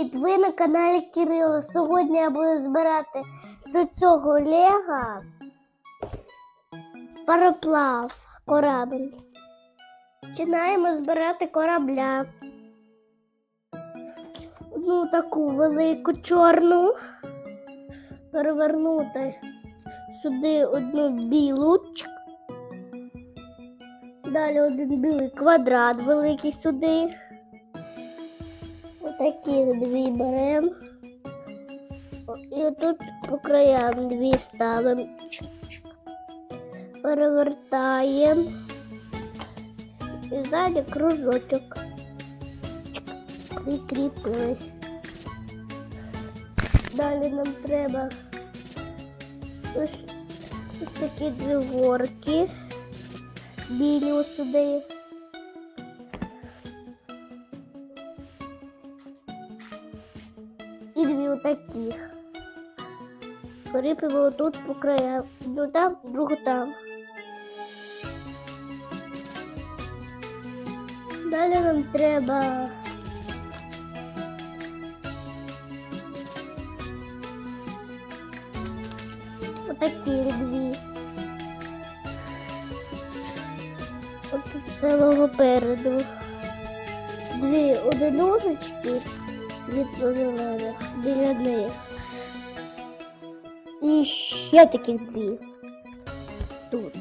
Привіт! Ви на каналі Кирило. Сьогодні я буду збирати з цього Лего пароплав, корабль. Починаємо збирати корабля. Одну таку велику чорну. Перевернути сюди одну білу. Далі один білий квадрат великий сюди. Отакі дві беремо. І отут по краям дві ставимо. Перевертаємо. І ззаді кружочок. Прикріпили. Далі нам треба ось, ось такі дві. Білі сюди. Перепимо тут по краям. Одну там, другу там. Далі нам треба. Отакі дві. От з самого переду. Дві одиножечки світло-зелених біля них. І ще таких дві. Тут.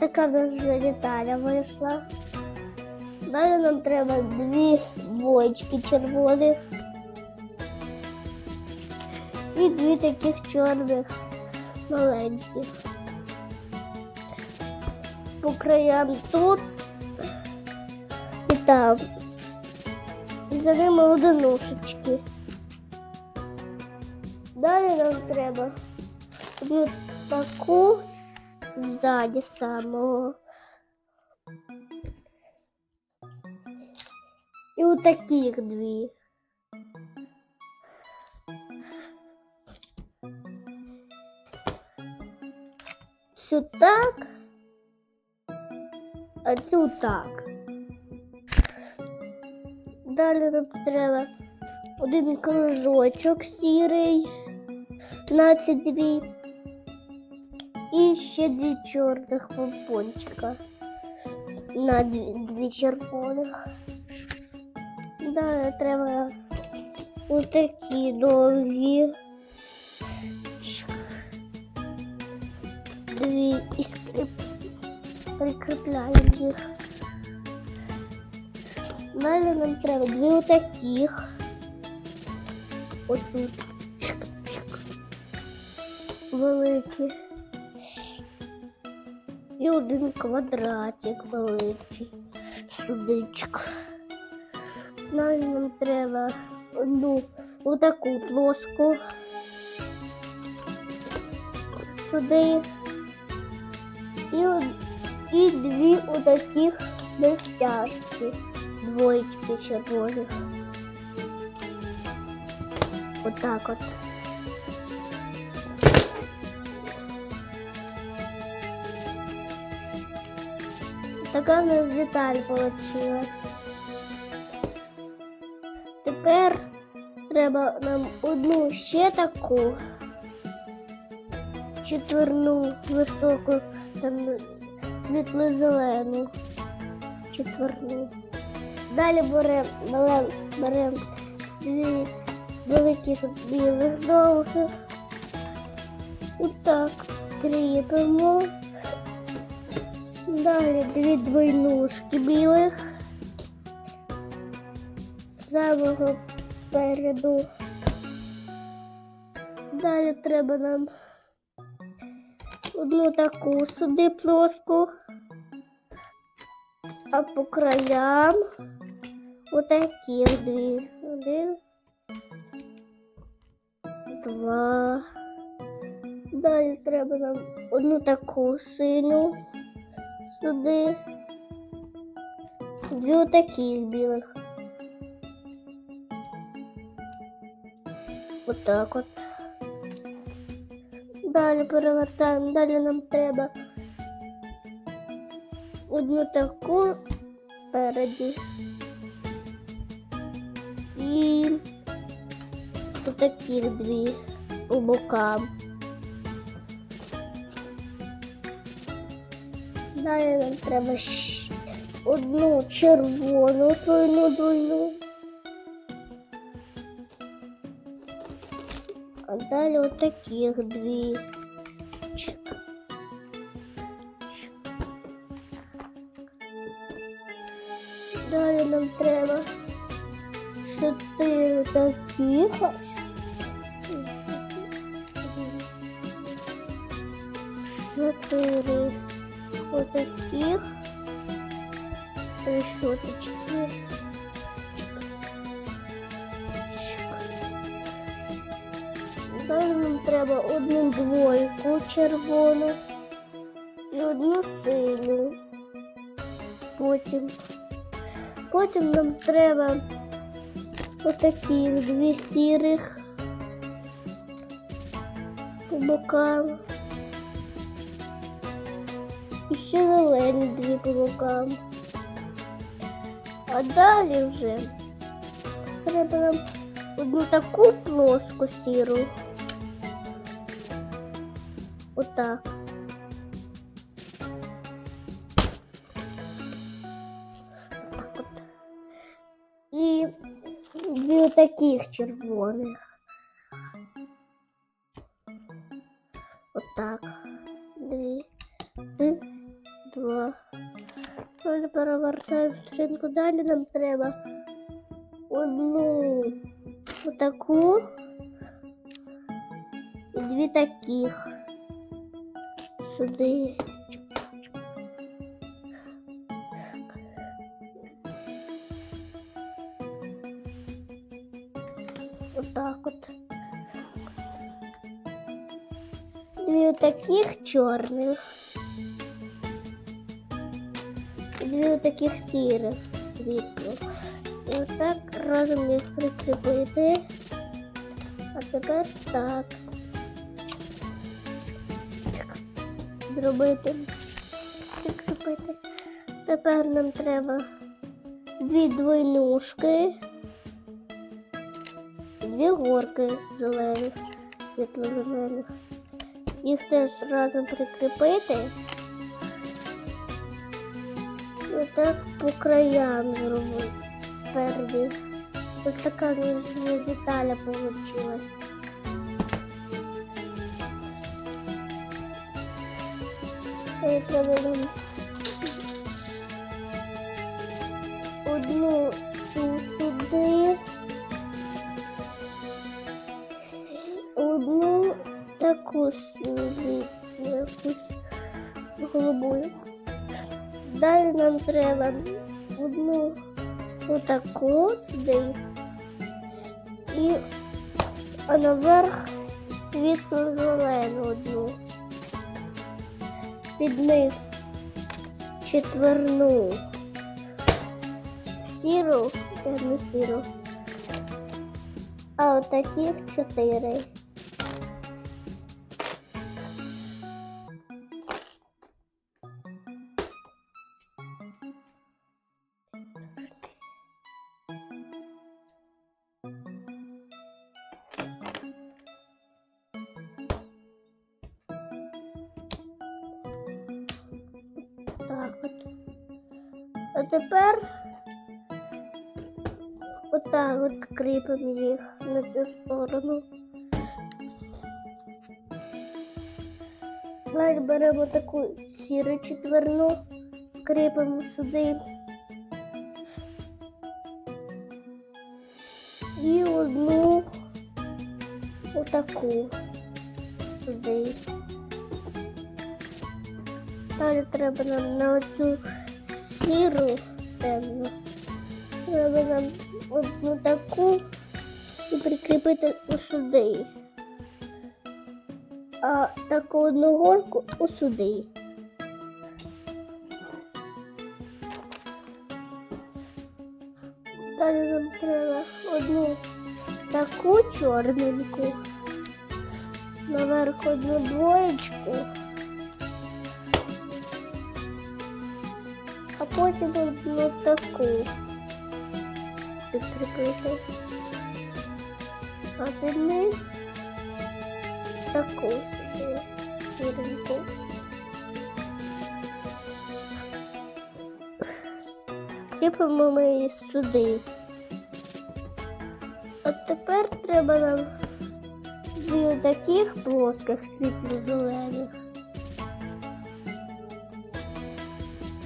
Така в нас вже деталя вийшла. Далі нам треба дві двоєчки червоних. І дві таких чорних маленьких. По краям тут і там. І за ними одинушечки. Нам треба одну таку ззаді самого. І отаких дві. Цю так, а цю так. Далі нам треба один кружочок сірий на ці дві. І ще дві чорних помпончика на дві, дві червоних. Далі треба отакі довгі. Дві і скрип... прикріпляємо їх. Далі нам треба дві отаких. Чик-чик. Великі. І один квадратик великий. Судичок. Нам треба одну отаку плоску. Сюди. І, і дві отаких безтяжки. Двоєчки червоних. Отак от. Така в нас деталь вийшла. Тепер треба нам одну ще таку четверну високу, там світло-зелену четверну. Далі беремо берем, берем дві великих білих довгих. Отак кріпимо. Далі дві двойнушки білих. З самого переду. Далі треба нам одну таку сюди плоску, а по краям отакі дві. Один, два. Далі треба нам одну таку синю сюди. Дві отаких білих. Отак от. Далі перевертаємо. Далі нам треба одну таку спереді отакі дві у бокам. Далі нам треба одну червону тройну двойну. А далі отаких дві. Чик. Чик. Далі нам треба чотири таких. аж. Чотири отаких. Решеточки. Нам треба одну двойку червону і одну синю. Потім. Потім нам треба отаких дві сірих по бокам. І ще зелені дві по бокам. А далі вже треба нам одну таку плоску сіру. Отак. Отак от. І дві таких червоних. Отак. перевертаємо сторінку. Далі нам треба одну отаку і дві таких. Сюди. Отак от. Дві таких чорних. Дві таких сірих світло. І отак разом їх прикріпити. А тепер так. Зробити. Прикріпити. Тепер нам треба дві двойнушки. Дві горки зелених, світло-зелених. Їх теж разом прикріпити. Отак по краям зробити спереді. Ось така деталя получилась. І одну цю сюди. Одну таку сюди, якусь голубую. Далі нам треба одну отаку сюди і а наверх світло зелену одну. Під низ четверну сіру, не сіру, а отаких чотири. Тепер отак от кріпимо їх на цю сторону. Далі беремо таку сіру четверну, кріпимо сюди. І одну отаку сюди. Далі треба нам на оцю сіру темну. Треба нам одну таку і прикріпити сюди. А таку одну горку сюди. Далі нам треба одну таку чорненьку, наверх одну двоєчку. Потім одну таку прикріпити. а під низ таку собі сіреньку. Кріпимо ми її сюди. От тепер треба нам дві таких плоских світло-зелених.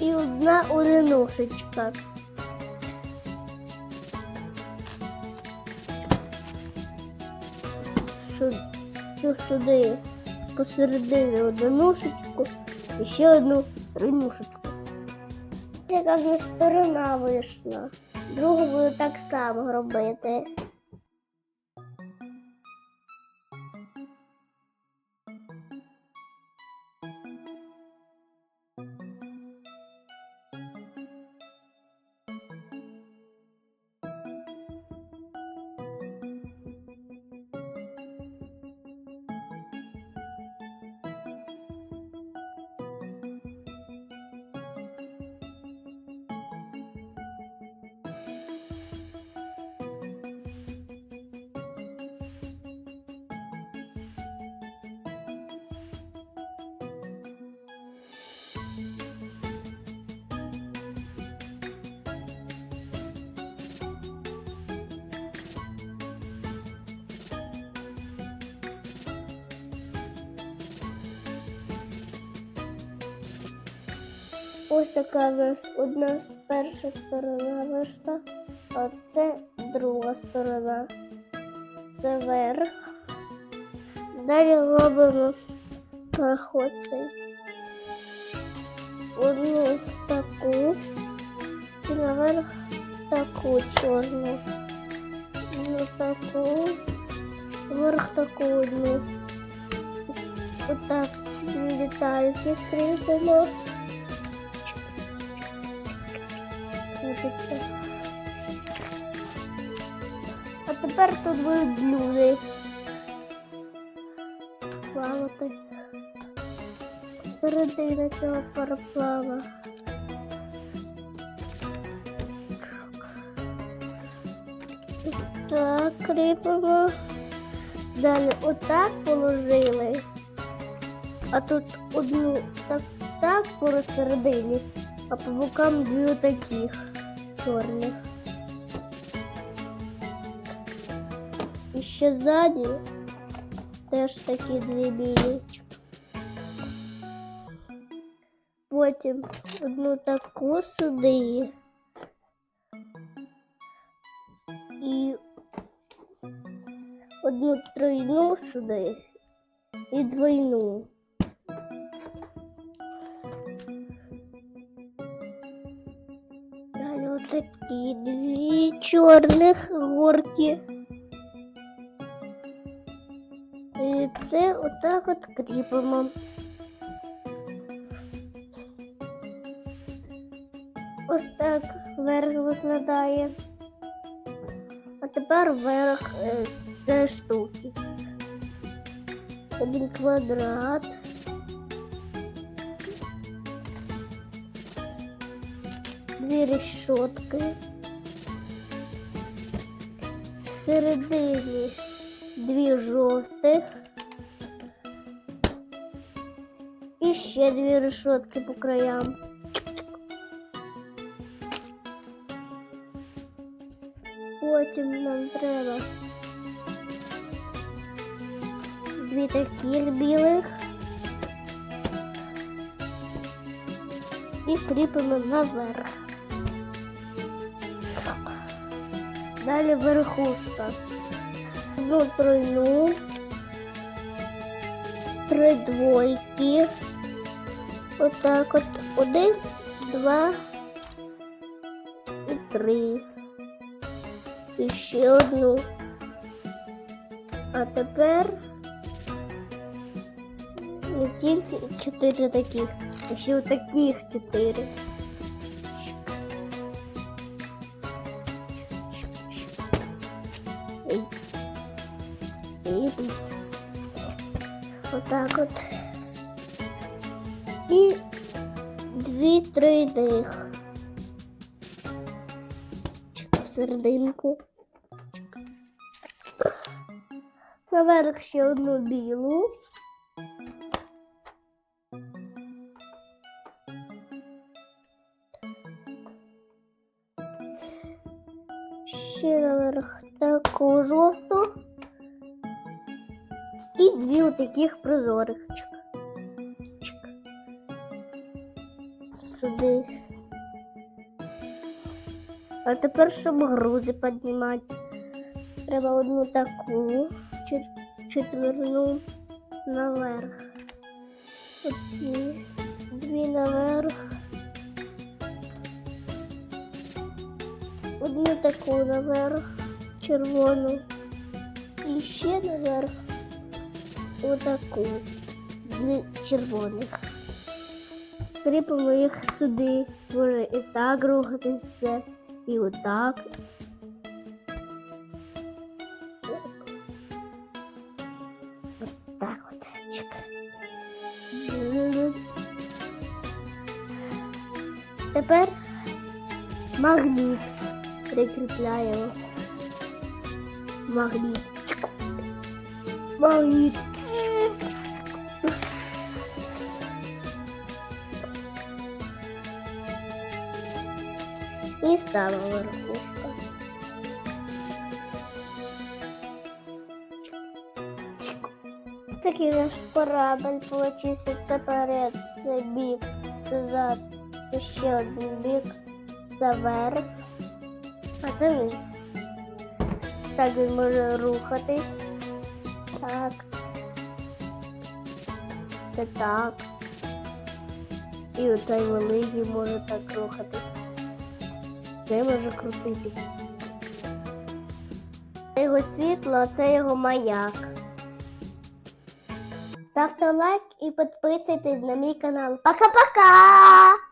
І одна одиношечка. Сю- Цю сюди посередині одинушечку і ще одну ринушечку. Яка в нас сторона вийшла. Другу буду так само робити. Ось яка в нас одна з перша сторона вийшла, а це друга сторона. Це верх. Далі робимо проход цей. Одну таку і наверх таку чорну. Одну таку, вверх таку одну. Отак ці детальки кріпимо. Крутиться. А тепер тут будуть люди. Плавати. Середина цього параплава. Так, кріпимо. Далі отак положили. А тут одну так, так посередині, а по бокам дві отаких чорних. І ще ззаді теж такі дві білічки. Потім одну таку сюди. І одну тройну сюди і двойну. Отакі дві чорних горки. І це отак от кріпимо. Ось так верх виглядає. А тепер верх е, цієї штуки. Один квадрат. Дві решетки. Всередині дві жовтих. І ще дві решетки по краям. Потім нам треба дві таких білих. І кріпимо наверх. Далі верхушка. Одну тройну, три двойки. Отак от. Один, два і три. І ще одну. А тепер не тільки чотири таких, а ще таких чотири. В. Наверх ще одну білу. Ще наверх таку жовту. І дві отаких прозорих. Тепер, щоб груди піднімати, треба одну таку четверну наверх. Оці дві наверх. Одну таку наверх, червону. І ще наверх отаку. Дві червоних. Кріпимо їх сюди. Може і так рухатися, і отак. От так от. Тепер магніт прикріпляємо. Магніт. Магніт. І ставимо верхушку. Такий у нас корабль получився. Це перед, це бік, це зад, це ще один бік, це верх, а це низ. Так він може рухатись. Так. Це так. І оцей великий може так рухатись. Це може крутитись. Це його світло, а це його маяк. Ставте лайк і підписуйтесь на мій канал. Пока-пока!